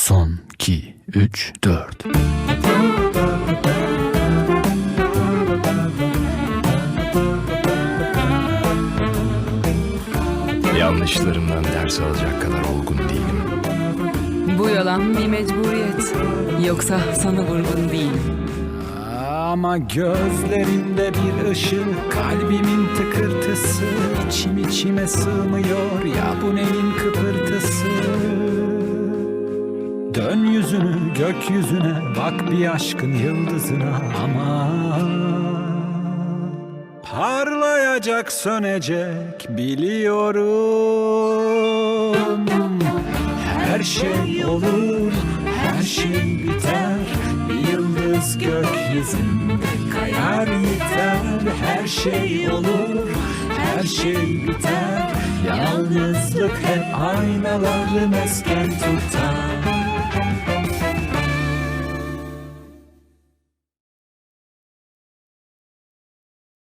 Son 2, 3, 4. Yanlışlarımdan ders alacak kadar olgun değilim. Bu yalan bir mecburiyet. Yoksa sana vurgun değilim. Ama gözlerimde bir ışık Kalbimin tıkırtısı içim içime sığmıyor Ya bu neyin kıpırtısı Dön yüzünü gökyüzüne Bak bir aşkın yıldızına. Ama Parlayacak sönecek biliyorum. Her şey olur, her şey biter. Bir yıldız gökyüzünde kayar yeter. Her şey olur, her şey biter. Yalnızlık hep aynaları mesken tutar